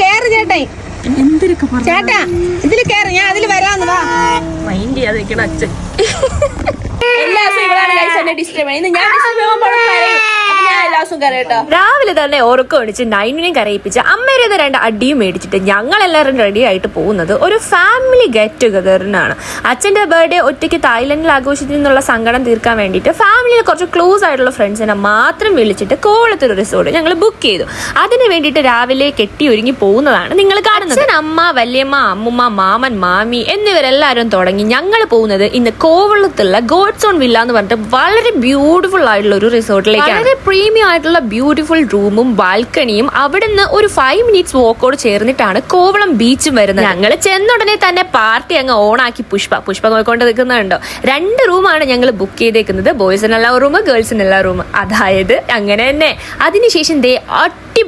കേറ് ചേട്ടേ. എന്തൊക്കെ ചേട്ടാ ഇതിൽ കേറ് ഞാൻ അതിൽ വരാന്ന് വാ. മൈൻഡ് ചെയ്യാതെ അച്ഛൻ. എല്ലാ ദിവസവും ഇവളാണ് എന്നെ ഡിസ്റ്റർബ് ചെയ്യുന്നത് ഞാൻ ഡിസ്റ്റർബ് ചെയ്യുമ്പോൾ ഞാൻ എല്ലാ ദിവസവും കരയട്ടോ രാവിലെ തന്നെ ഉറക്കം ഒഴിച്ച് നൈനിനെയും കരയിപ്പിച്ച് അമ്മയുടെ രണ്ട് അടിയും മേടിച്ചിട്ട് ഞങ്ങൾ എല്ലാവരും റെഡി ആയിട്ട് പോകുന്നത് ഒരു ഫാമിലി ഗെറ്റ് ടുഗദറിനാണ് അച്ഛന്റെ ബർത്ത്ഡേ ഒറ്റയ്ക്ക് തായ്ലൻഡിൽ ആഘോഷിച്ചിരുന്നുള്ള സങ്കടം തീർക്കാൻ വേണ്ടിയിട്ട് ഫാമിലിയിൽ കുറച്ച് ക്ലോസ് ആയിട്ടുള്ള ഫ്രണ്ട്സിനെ മാത്രം വിളിച്ചിട്ട് കോവളത്തൊരു റിസോർട്ട് ഞങ്ങൾ ബുക്ക് ചെയ്തു. അതിന് വേണ്ടിയിട്ട് രാവിലെ കെട്ടി ഒരുങ്ങി പോകുന്നതാണ് നിങ്ങൾ കാണുന്നത്. അച്ഛൻ അമ്മ വല്യമ്മ അമ്മുമ്മ മാമൻ മാമി എന്നിവരെല്ലാവരും തുടങ്ങി ഞങ്ങൾ പോകുന്നത് ഇന്ന് കോവളത്തുള്ള ഗോഡ്സോൺ വില്ല എന്ന് പറഞ്ഞിട്ട് വളരെ ബ്യൂട്ടിഫുൾ ആയിട്ടുള്ള ഒരു റിസോർട്ടിലേക്കാണ് വളരെ പ്രീമിയം ആയിട്ടുള്ള ബ്യൂട്ടിഫുൾ റൂമും ബാൽക്കണിയും അവിടുന്ന് ഒരു ഫൈവ് മിനിറ്റ്സ് വോക്കോട് ചേർന്നിട്ടാണ് കോവളം ബീച്ചും വരുന്നത്. ഞങ്ങൾ ചെന്നുടനെ തന്നെ പാർട്ടി അങ്ങ് ഓണാക്കി പുഷ്പ. പുഷ്പ നോക്കിക്കൊണ്ട് നിൽക്കുന്നുണ്ടോ? രണ്ട് റൂമാണ് ഞങ്ങൾ ബുക്ക് ചെയ്തേക്കുന്നത്. ബോയ്സിനെല്ലാം റൂം ഗേൾസിനെല്ലാം റൂം അതായത് അങ്ങനെ തന്നെ. അതിനുശേഷം ദേ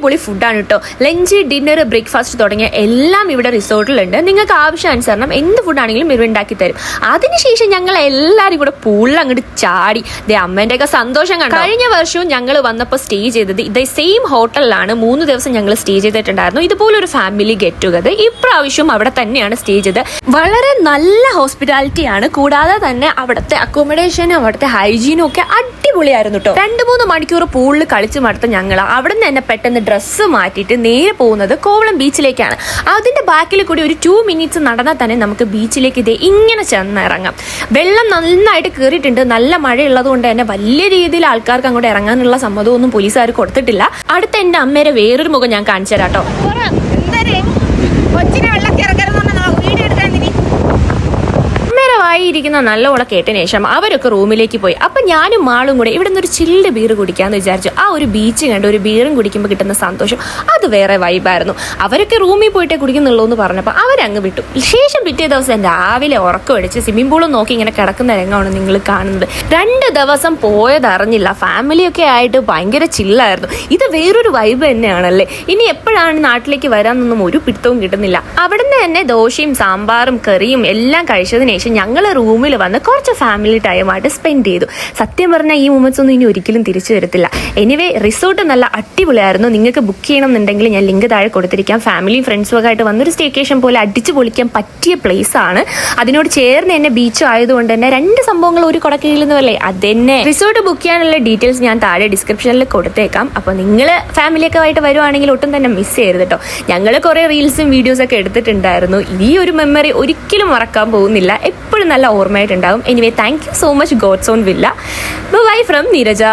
അടിപൊളി ഫുഡാണ് കേട്ടോ ലഞ്ച് ഡിന്നർ ബ്രേക്ക്ഫാസ്റ്റ് തുടങ്ങിയ എല്ലാം ഇവിടെ റിസോർട്ടിലുണ്ട്. നിങ്ങൾക്ക് ആവശ്യം അനുസരണം എന്ത് ഫുഡാണെങ്കിലും ഇവർ ഉണ്ടാക്കി തരും. അതിനുശേഷം ഞങ്ങൾ എല്ലാവരും കൂടെ പൂളിൽ അങ്ങോട്ട് ചാടി. ദേ അമ്മേന്റെ ഒക്കെ സന്തോഷം കണ്ടു? കഴിഞ്ഞ വർഷവും ഞങ്ങൾ വന്നപ്പോൾ സ്റ്റേ ചെയ്തത് ഇതേ സെയിം ഹോട്ടലിലാണ് മൂന്ന് ദിവസം ഞങ്ങൾ സ്റ്റേ ചെയ്തിട്ടുണ്ടായിരുന്നു. ഇതുപോലൊരു ഫാമിലി ഗെറ്റ് ടുഗദർ ഇപ്രാവശ്യം അവിടെ തന്നെയാണ് സ്റ്റേ ചെയ്തത്. വളരെ നല്ല ഹോസ്പിറ്റാലിറ്റിയാണ് കൂടാതെ തന്നെ അവിടുത്തെ അക്കോമഡേഷനും അവിടുത്തെ ഹൈജീനും ഒക്കെ അടിപൊളിയായിരുന്നു കേട്ടോ രണ്ട് മൂന്ന് മണിക്കൂർ പൂളിൽ കളിച്ചു മടുത്ത ഞങ്ങൾ അവിടെ നിന്ന് തന്നെ പെട്ടെന്ന് ഡ്രസ്സ് മാറ്റിയിട്ട് നേരെ പോകുന്നത് കോവളം ബീച്ചിലേക്കാണ്. അതിന്റെ ബാക്കിൽ കൂടി ഒരു ടു മിനിറ്റ്സ് നടന്നാൽ തന്നെ നമുക്ക് ബീച്ചിലേക്ക് ഇതേ ഇങ്ങനെ ചെന്ന് ഇറങ്ങാം വെള്ളം നന്നായിട്ട് കയറിയിട്ടുണ്ട് നല്ല മഴയുള്ളത് കൊണ്ട് തന്നെ വലിയ രീതിയിൽ ആൾക്കാർക്ക് അങ്ങോട്ട് ഇറങ്ങാനുള്ള സമ്മതമൊന്നും പോലീസുകാർ കൊടുത്തിട്ടില്ല. അടുത്ത എന്റെ അമ്മയുടെ വേറൊരു മുഖം ഞാൻ കാണിച്ചു തരാം കേട്ടോ ഇരിക്കുന്ന നല്ലോണം കേട്ടതിന് ശേഷം അവരൊക്കെ റൂമിലേക്ക് പോയി. അപ്പൊ ഞാനും മാളും കൂടെ ഇവിടെ ഒരു ചില്ല് ബീർ കുടിക്കാന്ന് വിചാരിച്ചു. ആ ഒരു ബീച്ച് കണ്ട് ഒരു ബീറും കുടിക്കുമ്പോൾ കിട്ടുന്ന സന്തോഷം. അത് വേറെ വൈബായിരുന്നു. അവരൊക്കെ റൂമിൽ പോയിട്ടേ കുടിക്കുന്നുള്ളൂ എന്ന് പറഞ്ഞപ്പോൾ അവരങ്ങ് വിട്ടു. ശേഷം പിറ്റേ ദിവസം രാവിലെ ഉറക്കം അടിച്ച് സ്വിമ്മിംഗ് പൂളും നോക്കി ഇങ്ങനെ കിടക്കുന്ന രംഗമാണ് നിങ്ങൾ കാണുന്നത്. രണ്ട് ദിവസം പോയതറിഞ്ഞില്ല ഫാമിലിയൊക്കെ ആയിട്ട് ഭയങ്കര ചില്ലായിരുന്നു. ഇത് വേറൊരു വൈബ് തന്നെയാണല്ലേ? ഇനി എപ്പോഴാണ് നാട്ടിലേക്ക് വരാമെന്നൊന്നും ഒരു പിടുത്തവും കിട്ടുന്നില്ല. അവിടുന്ന് തന്നെ ദോശയും സാമ്പാറും കറിയും എല്ലാം കഴിച്ചതിന് ശേഷം ഞങ്ങൾ റൂമിൽ വന്ന് കുറച്ച് ഫാമിലി ടൈമായിട്ട് സ്പെൻഡ് ചെയ്തു. സത്യം പറഞ്ഞാൽ ഈ മൂമെന്റ്സ് ഒന്നും ഇനി ഒരിക്കലും തിരിച്ചു വരത്തില്ല. എനിവേ റിസോർട്ട് നല്ല അടിപൊളിയായിരുന്നു. നിങ്ങൾക്ക് ബുക്ക് ചെയ്യണം എന്നുണ്ടെങ്കിൽ ഞാൻ ലിങ്ക് താഴെ കൊടുത്തിരിക്കാം. ഫാമിലിയും ഫ്രണ്ട്സും ഒക്കെ ആയിട്ട് വന്നൊരു സ്റ്റേക്കേഷൻ പോലെ അടിച്ചു പൊളിക്കാൻ പറ്റിയ പ്ലേസ് ആണ്. അതിനോട് ചേർന്ന് തന്നെ ബീച്ച് ആയതുകൊണ്ട് തന്നെ രണ്ട് സംഭവങ്ങൾ ഒരു കുടക്കീഴിൽ നിന്ന് അല്ലേ അതന്നെ. റിസോർട്ട് ബുക്ക് ചെയ്യാനുള്ള ഡീറ്റെയിൽസ് ഞാൻ താഴെ ഡിസ്ക്രിപ്ഷനിൽ കൊടുത്തേക്കാം. അപ്പോൾ നിങ്ങൾ ഫാമിലിയൊക്കെ ആയിട്ട് വരുവാണെങ്കിൽ ഒട്ടും തന്നെ മിസ് ചെയ്യരുത് കേട്ടോ ഞങ്ങൾ കുറേ റീൽസും വീഡിയോസൊക്കെ എടുത്തിട്ടുണ്ടായിരുന്നു. ഈ ഒരു മെമ്മറി ഒരിക്കലും മറക്കാൻ പോകുന്നില്ല. എപ്പോഴും നല്ല ഓർമ്മയായിട്ടുണ്ടാവും anyway thank you so much God's own villa bye from Neeraja